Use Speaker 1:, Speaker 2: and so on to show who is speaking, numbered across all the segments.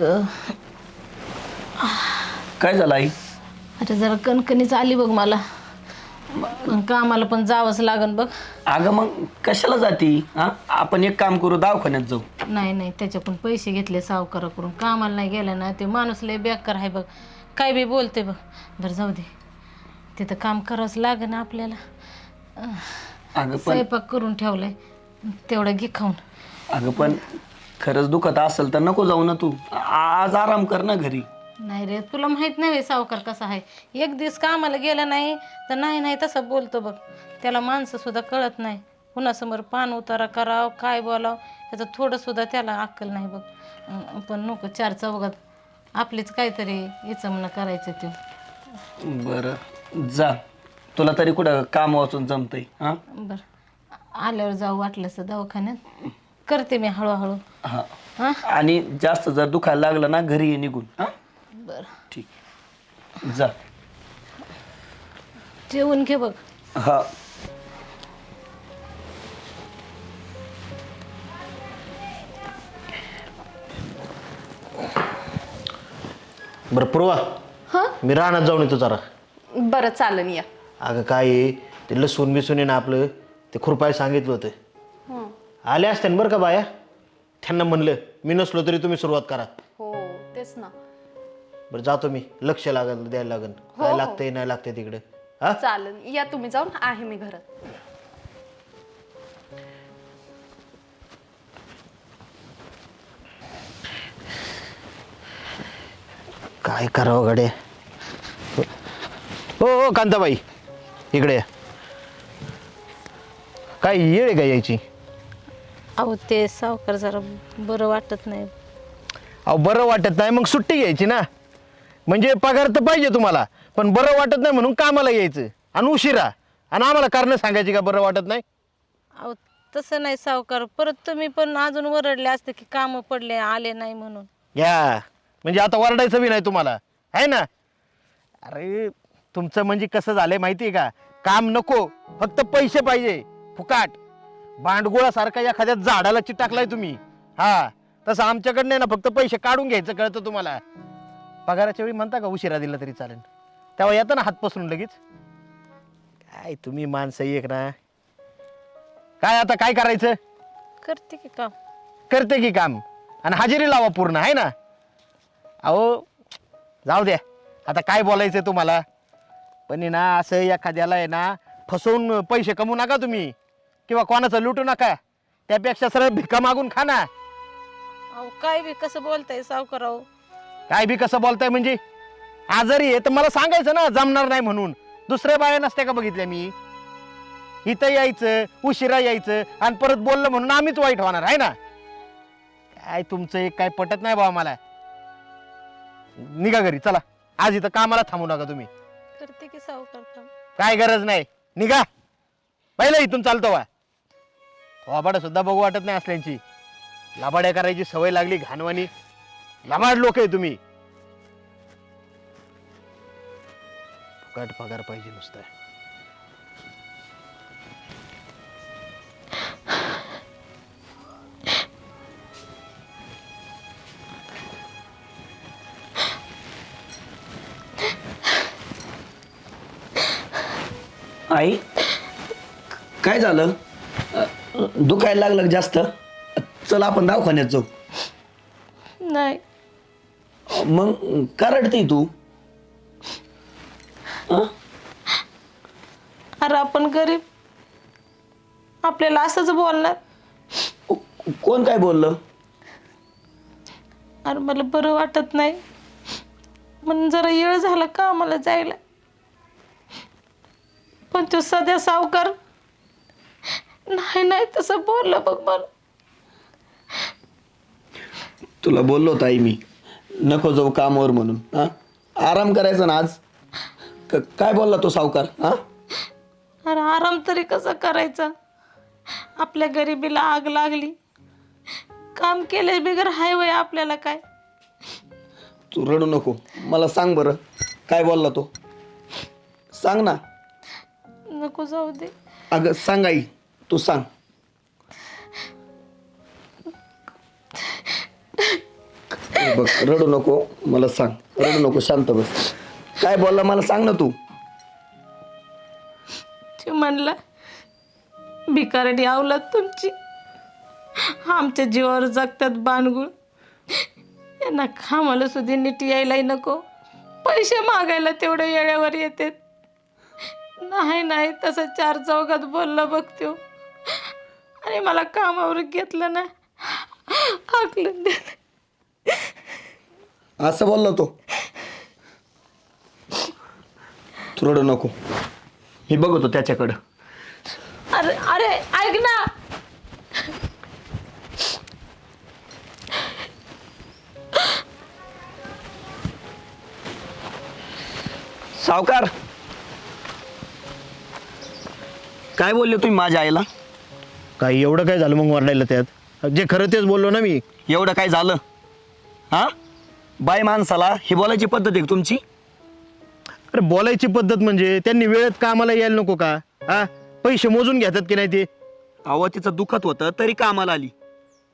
Speaker 1: ग.
Speaker 2: काय झालं आई?
Speaker 1: आता जरा कणकणीच आली बघ मला. मग कामाला पण जावंच लागन बघ.
Speaker 2: अगं मग कशाला जाती? हा? आपण एक काम करू दवाखान्यात जाऊ.
Speaker 1: नाही नाही त्याच्याकडून पैसे घेतले सावकाराकडून. कामाला नाही गेला ना ते माणूस लय बेकार आहे बघ. काय बी बोलते बघ. बरं जाऊ दे. तिथं काम करावंच लागन आपल्याला. अं,
Speaker 2: अगं पण
Speaker 1: स्वयंपाक करून ठेवलाय. तेवढं घे खाऊन.
Speaker 2: अगं पण खरंच दुखत असेल तर नको जाऊ ना तू. आज आराम कर ना घरी.
Speaker 1: नाही रे तुला माहीत नाही होय सावकार कसा आहे. एक दिवस कामाला गेला नाही तर नाही नाही तसं बोलतो बघ. त्याला माणसं सुद्धा कळत नाही. कुणासमोर पान उतारा करावं काय बोलावं याचं थोडं सुद्धा त्याला अक्कल नाही बघ. अं, पण नको चार चौघात आपलीच काहीतरी इचमणं करायचं ते
Speaker 2: बरं. जा. तुला तरी कुठं काम वाचून जमतंय हा?
Speaker 1: बरं. आल्यावर जाऊ वाटलं तर दवाखान्यात? करते मी हळूहळू.
Speaker 2: हा.
Speaker 1: हां?
Speaker 2: आणि जास्त जर दुखायला लागलं ना घरी ये निघून. हा?
Speaker 1: बरं.
Speaker 2: ठीक. जा.
Speaker 1: जेवून घे बघ.
Speaker 2: हा.
Speaker 3: बरं पूर्वा.
Speaker 4: हां?
Speaker 3: मी रानात जाऊन येतो जरा.
Speaker 4: बरं चालन या.
Speaker 3: अगं काय आहे, ते लसूण बिसून आहे ना आपलं ते खुरपाय सांगितलं होतं. आले असते ना बरं का बाया? त्यांना म्हणलं मी नसलो तरी तुम्ही सुरुवात करा.
Speaker 4: हो तेच ना.
Speaker 3: बरं जातो मी. लक्ष लागल द्यायला लागल काय लागतंय नाही लागतंय तिकडे. हा?
Speaker 4: चालन या तुम्ही जाऊन आहे मी घरात.
Speaker 3: काय करावं गडे हो हो कांताबाई. इकडे या. काय येळ आहे का यायची?
Speaker 1: अहो ते सावकार जरा बरं वाटत नाही.
Speaker 3: अहो बरं वाटत नाही मग सुट्टी घ्यायची ना. म्हणजे पगार तर पाहिजे तुम्हाला पण बरं वाटत नाही म्हणून कामाला यायचं. आणि उशिरा. आणि आम्हाला कारण सांगायची का बरं वाटत नाही?
Speaker 1: अहो तसं नाही सावकार. परत तुम्ही पण अजून ओरडले असते की कामं पडले आले नाही म्हणून.
Speaker 3: या. म्हणजे आता वरडायचं बी नाही तुम्हाला. आहे ना? अरे तुमचं म्हणजे कसं झालंय माहिती आहे का? काम नको. फक्त पैसे पाहिजे. फुकाट. भांडगोळासारखा एखाद्या झाडाला चिटाकलाय तुम्ही. हा तसं आमच्याकडनं आहे ना फक्त पैसे काढून घ्यायचं कळतं तुम्हाला. पगाराच्या वेळी म्हणता का उशिरा दिला तरी चालेल. तेव्हा येतं ना हात पसरून लगेच. काय तुम्ही माणसं एक ना. काय आता काय करायचं?
Speaker 1: करते की काम.
Speaker 3: करते की काम. आणि हजेरी लावा पूर्ण आहे ना? अहो जाऊ द्या. आता काय बोलायचं तुम्हाला? पण आहे ना असं एखाद्याला आहे ना फसवून पैसे कमवू नका तुम्ही. किंवा कोणाचं लुटू नका. त्यापेक्षा सरळ भिका मागून खा ना.
Speaker 1: अहो काय बी कसं बोलताय सावकार अहो
Speaker 3: काय बी कसं बोलताय म्हणजे? आजारी आहे तर मला सांगायचं ना जमणार नाही म्हणून. दुसऱ्या बाया नसत्या का बघितल्या मी? इथं यायचं उशिरा यायचं आणि परत बोललं म्हणून आम्हीच वाईट होणार आहे ना? काय तुमचं एक काय पटत नाही बाबा मला. निघा घरी चला. आज इथं कामाला थांबू नका तुम्ही.
Speaker 1: करते की सावकार
Speaker 3: काय गरज नाही. निघा. पहिलं इथून चालतो वा वाबाड सुद्धा बघू वाटत नाही असल्यांची. लाबाड्या करायची सवय लागली घाणवानी लाबाड लोक आहे तुम्ही. फुकट पगार पाहिजे नुसतं.
Speaker 2: आई काय झालं? दुखायला लागलं का जास्त? चल आपण दवाखान्यात जाऊ.
Speaker 1: नाही.
Speaker 2: मग करडते तू? हा?
Speaker 1: अरे आपण गरीब. आपल्याला असंच बोलणार.
Speaker 2: को- कोण काय बोललं?
Speaker 1: अरे मला बरं वाटत नाही. म्हणून जरा येळ झाला का मला जायला? पण तो सध्या सावकार नाही नाही तसं बोललं बघ मला
Speaker 2: तुला बोललो होतो आई मी. नको जाऊ कामावर म्हणून हा? आराम करायचा ना आज? क- काय बोलला तो सावकार हा?
Speaker 1: अरे आराम तरी कसा करायचा? आपल्या गरिबीला आग लागली. काम केले बिगर हायवय आपल्याला काय?
Speaker 2: तू रडू नको मला सांग बरं काय बोलला तो? सांग ना.
Speaker 1: नको जाऊ दे.
Speaker 2: अगं सांग आई. तू सांग. बघ रडू नको मला सांग. रडू नको शांत बस. काय बोलला मला सांग ना तू.
Speaker 1: ते म्हणला भिकारणी आवलात तुमची. आमच्या जीवावर जगतात बाणगुळ. यांना खामाला सुद्धा नीट यायलाही नको. पैसे मागायला तेवढ्या येळेवर येतात. नाही नाही तसं चार चौघात बोललं बघतो आणि मला कामावर घेतलं ना हाकलून दिलं.
Speaker 2: असं बोलला तो. तू रडू नको. मी बघतो त्याच्याकडं.
Speaker 1: अरे अरे ऐक ना.
Speaker 2: सावकार. काय बोलले तुम्ही माझ्या आईला?
Speaker 3: काय एवढं काय झालं मग वरडायला त्यात? जे खरं तेच बोललो ना मी.
Speaker 2: एवढं काय झालं? हा? बाय माणसाला ही बोलायची पद्धत आहे का तुमची?
Speaker 3: अरे बोलायची पद्धत म्हणजे त्यांनी वेळेत कामाला यायला नको का? हा? पैसे मोजून घेतात की नाही ते?
Speaker 2: अहो तिचं दुखत होतं तरी कामाला आली.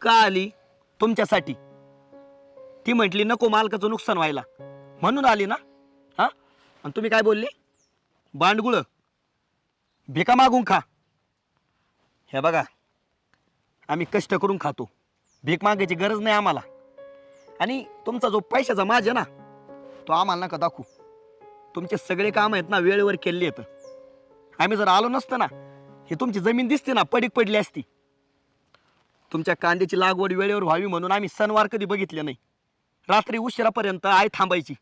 Speaker 2: का आली? तुमच्यासाठी. ती म्हटली नको मालकाचं नुकसान व्हायला. म्हणून आली ना? हा? आणि तुम्ही काय बोलले? बांडगुळ भिका मागून खा. हे बघा आम्ही कष्ट करून खातो. भीक मागायची गरज नाही आम्हाला. आणि तुमचा जो पैशाचा माज आहे ना तो आम्हाला नका दाखवू. तुमचे सगळे काम आहेत ना वेळेवर केले आहेत. आम्ही जर आलो नसतं ना हे तुमची जमीन दिसते ना पडीक पडली असती. तुमच्या कांद्याची लागवड वेळेवर व्हावी म्हणून आम्ही सणवार कधी बघितले नाही. रात्री उशिरापर्यंत आई थांबायची.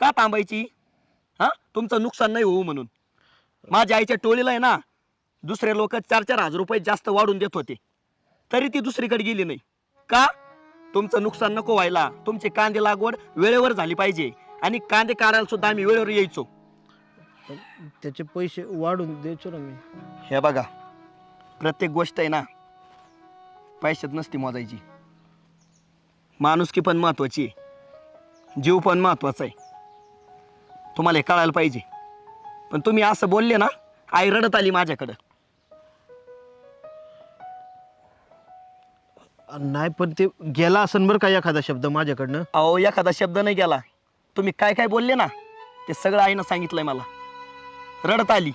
Speaker 2: का थांबायची? हां? तुमचं नुकसान नाही होऊ म्हणून. माझ्या आईच्या टोळीला आहे ना दुसरे लोक चार चार हजार रुपये जास्त वाढून देत होते. तरी ती दुसरीकडे गेली नाही. का? तुमचं नुकसान नको व्हायला. तुमची कांदे लागवड वेळेवर झाली पाहिजे. आणि कांदे काढायला सुद्धा आम्ही वेळेवर यायचो.
Speaker 3: त्याचे पैसे वाढून द्यायचो ना मी.
Speaker 2: हे बघा. प्रत्येक गोष्ट आहे ना पैशात नसती मोजायची. माणुसकी पण महत्वाची आहे. जीव पण महत्त्वाचा आहे. तुम्हाला हे कळायला पाहिजे. पण तुम्ही असं बोलले ना आई रडत आली माझ्याकडं.
Speaker 3: नाही पण ते गेला असन बरं का एखादा शब्द माझ्याकडनं?
Speaker 2: अहो एखादा शब्द नाही गेला. तुम्ही काय काय बोलले ना ते सगळं आईनं सांगितलंय मला. रडत आली.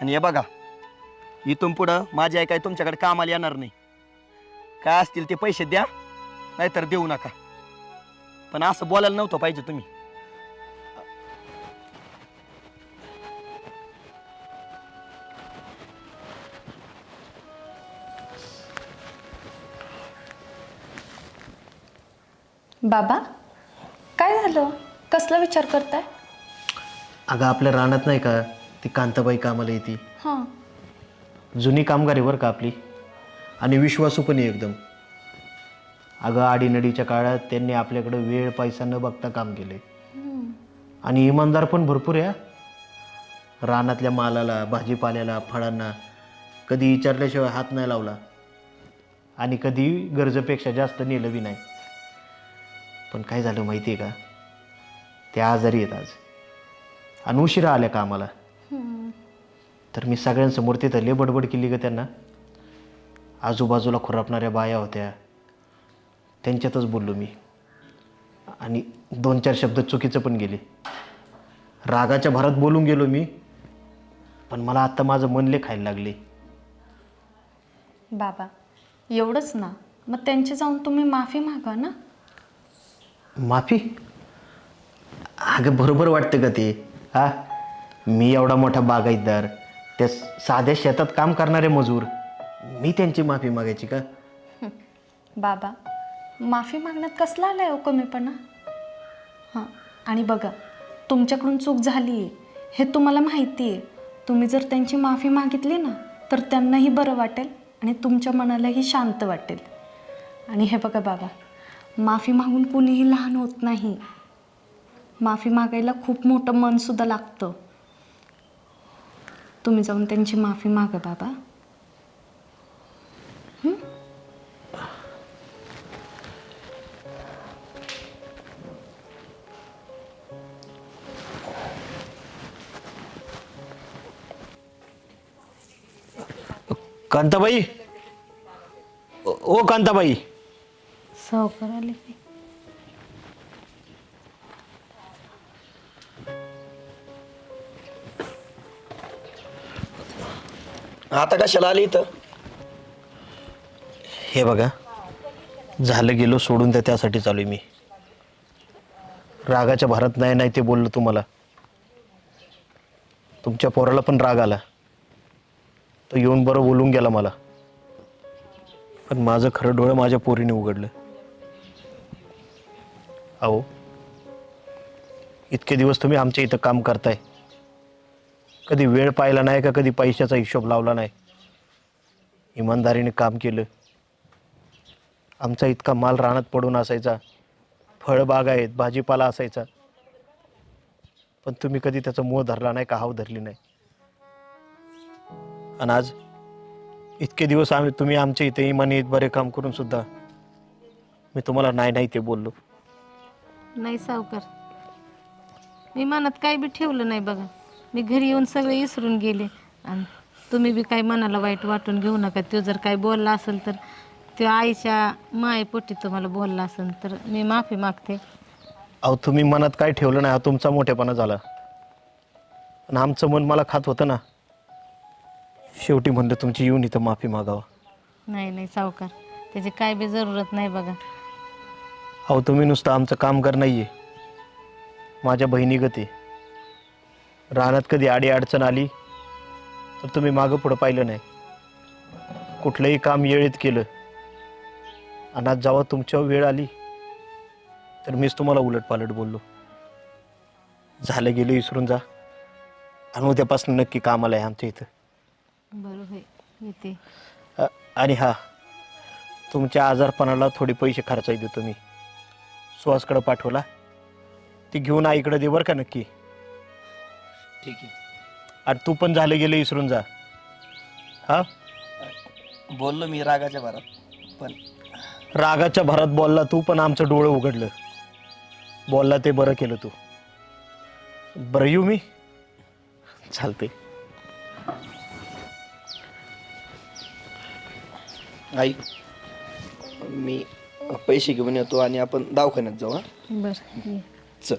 Speaker 2: आणि हे बघा इथून पुढं माझी आई काय तुमच्याकडे कामाला येणार नाही. काय असतील ते पैसे द्या नाहीतर देऊ नका. पण असं बोलायला नव्हतं पाहिजे तुम्ही.
Speaker 4: बाबा काय झालं? कसला विचार करताय?
Speaker 3: अगं आपल्या रानात नाही का ती कांताबाई कामाला येते.
Speaker 4: हां.
Speaker 3: जुनी कामगार बरं का आपली. आणि विश्वासू पण आहे एकदम. अगं आडीनडीच्या काळात त्यांनी आपल्याकडं वेळ पैसा न बघता काम केले. आणि इमानदार पण भरपूर आहे हा. रानातल्या मालाला भाजीपाल्याला फळांना कधी विचारल्याशिवाय हात नाही लावला. आणि कधी गरजेपेक्षा जास्त नेलं बी नाही. पण काय झालं माहिती आहे का? ते आजारी आहेत आज. आणि उशिरा आल्या कामाला. तर मी सगळ्यांसमोर तिथं लय बडबड केली ग त्यांना. आजूबाजूला खुरापणाऱ्या बाया होत्या. त्यांच्यातच बोललो मी. आणि दोन चार शब्द चुकीचं पण गेले. रागाच्या भरात बोलून गेलो मी. पण मला आत्ता माझं मन लय खायला लागले.
Speaker 4: बाबा एवढंच ना. मग त्यांची जाऊन तुम्ही माफी मागा ना.
Speaker 3: माफी? अगं बरोबर वाटतं का ते. हा? मी एवढा मोठा बागायतदार त्या साध्या शेतात काम करणारे मजूर. मी त्यांची माफी मागायची का?
Speaker 4: बाबा माफी मागण्यात कसला आलाय हो कमीपणा? हां. आणि बघा तुमच्याकडून चूक झाली आहे हे तुम्हाला माहिती आहे तुम्ही जर त्यांची माफी मागितली ना तर त्यांनाही बरं वाटेल आणि तुमच्या मनालाही शांत वाटेल. आणि हे बघा बाबा माफी मागून कुणीही लहान होत नाही. माफी मागायला खूप मोठं मनसुद्धा लागतं. तुम्ही जाऊन त्यांची माफी मागा बाबा.
Speaker 3: कांताबाई? ओ ओ कांताबाई.
Speaker 1: सावकार आले
Speaker 2: आता कशाला आली इथं?
Speaker 3: हे बघा झालं गेलो सोडून द्या त्यासाठी चालू आहे मी. रागाच्या भारत नाही नाही ते बोललो तुम्हाला. तुमच्या पोराला पण राग आला. तो येऊन बरं बोलून गेला मला. पण माझं खरं डोळं माझ्या पोरीने उघडलं. अहो इतके दिवस तुम्ही आमच्या इथं काम करताय. कधी वेळ पाहिला नाही का कधी पैशाचा हिशोब लावला नाही. इमानदारीने काम केलं. आमचा इतका माल रानात पडून असायचा. फळबाग आहेत भाजीपाला असायचा. पण तुम्ही कधी त्याचा मोह धरला नाही का हाव धरली नाही. आणि आज इतके दिवस आम्ही तुम्ही आमच्या इथे इमानी बरे काम करून सुद्धा मी तुम्हाला नाही नाही ते बोललो.
Speaker 1: नाही सावकार. मी मनात काही बी ठेवलं नाही बघा. मी घरी येऊन सगळे विसरून गेले. आणि तुम्ही बी काही मनाला वाईट वाटून घेऊ नका. तो जर काही बोलला असेल तर तो आईच्या मायेपोटी तुम्हाला बोलला असेल तर मी माफी मागते.
Speaker 3: अहो तुम्ही मनात काय ठेवलं नाही? हा तुमचा मोठेपणा झाला. आणि आमचं मन मला खात होतं ना. शेवटी म्हणलं तुमची येऊन इथं माफी मागावा.
Speaker 1: नाही नाही सावकार. त्याची काय बी जरूरत नाही बघा.
Speaker 3: अहो तुम्ही नुसतं आमचं कामगार नाही आहे माझ्या बहिणी गती. रानात कधी आडी अडचण आली तर तुम्ही मागं पुढं पाहिलं नाही. कुठलंही काम येळीत केलं आणि आज जेव्हा तुमच्यावर वेळ आली तर मीच तुम्हाला उलटपालट बोललो. झालं गेलं विसरून जा. आणि उद्यापासून नक्की कामाला आहे आमच्या इथं.
Speaker 1: बरोबर येते.
Speaker 3: अ- आणि हा तुमच्या आजारपणाला थोडे पैसे खर्चाई देतो मी. सुहासकडं पाठवला. ती घेऊन आईकडे दे बरं का नक्की.
Speaker 2: ठीक आहे.
Speaker 3: आणि तू पण झालं गेलं विसरून जा. हा?
Speaker 2: बोललो मी रागाच्या भरात पण
Speaker 3: रागाच्या भरात बोलला तू पण आमचं डोळं उघडलं. बोलला ते बरं केलं तू. बरं येऊ मी? चालते
Speaker 2: आई मी पैसे घेऊन येतो आणि आपण दवाखान्यात जाऊ हा
Speaker 1: बरं.
Speaker 2: चल